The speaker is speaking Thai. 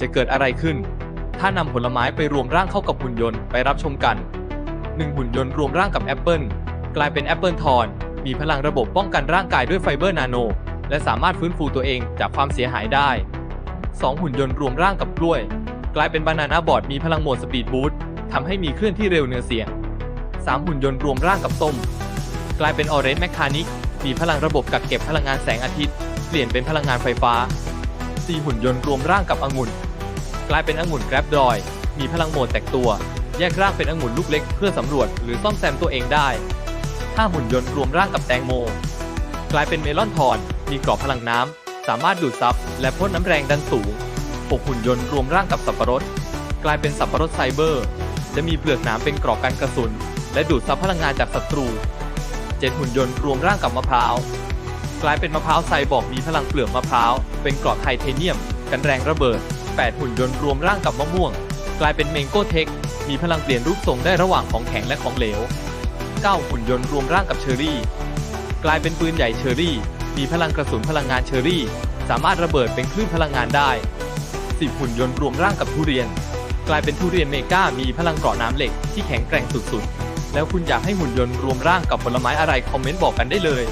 จะเกิดอะไรขึ้น ถ้านำผลไม้ไปรวมร่างเข้ากับหุ่นยนต์ไปรับชมกัน 1 หุ่นยนต์รวมร่างกับแอปเปิลกลายเป็นแอปเปิลทอนมีพลังระบบป้องกันร่างกายด้วยไฟเบอร์นาโน และสามารถฟื้นฟูตัวเองจากความเสียหายได้ 2 หุ่นยนต์รวมร่างกับกล้วย กลายเป็นบานาน่าบอร์ดมีพลังโหมดสปีดบูททำให้มีเคลื่อนที่เร็วเนือเสียง 3 หุ่นยนต์รวมร่างกับส้ม กลายเป็นออเรนจ์แมคคานิกมีพลังระบบกักเก็บพลังงานแสงอาทิตย์ เปลี่ยนเป็นพลังงานไฟฟ้า 4 หุ่นยนต์รวมร่างกับองุ่น กลายเป็นองุ่นแกร็บดอย มีพลังโหมดแตกตัว แยกร่างเป็นองุ่นลูกเล็กเพื่อสำรวจหรือซ่อมแซมตัวเองได้5หุ่นยนต์รวมร่างกับแตงโม กลายเป็นเมลอนทอน มีกรอบพลังน้ำ สามารถดูดซับและพ่นน้ำแรงดันสูง6หุ่นยนต์รวมร่างกับสับปะรด กลายเป็นสับปะรดไซเบอร์ จะมีเปลือกหนามเป็นกรอบกันกระสุน และดูดซับพลังงานจากศัตรู7หุ่นยนต์รวมร่างกับมะพร้าวกลายเป็นมะพร้าวไซบอร์กมีพลังเปลือกมะพร้าว เป็นกรอบไทเทเนียม กันแรงระเบิด 8 หุ่นยนต์รวมร่างกับมะม่วง กลายเป็นเมงโกเทค มีพลังเปลี่ยนรูปทรงได้ระหว่างของแข็งและของเหลว 9 หุ่นยนต์รวมร่างกับเชอรี่ กลายเป็นปืนใหญ่เชอรี่ มีพลังกระสุนพลังงานเชอรี่ สามารถระเบิดเป็นคลื่นพลังงานได้ 10 หุ่นยนต์รวมร่างกับทุเรียน กลายเป็นทุเรียนเมกามีพลังเกราะน้ำเหล็กที่แข็งแกร่งสุดๆ แล้วคุณอยากให้หุ่นยนต์รวมร่างกับผลไม้อะไรคอมเมนต์บอกกันได้เลย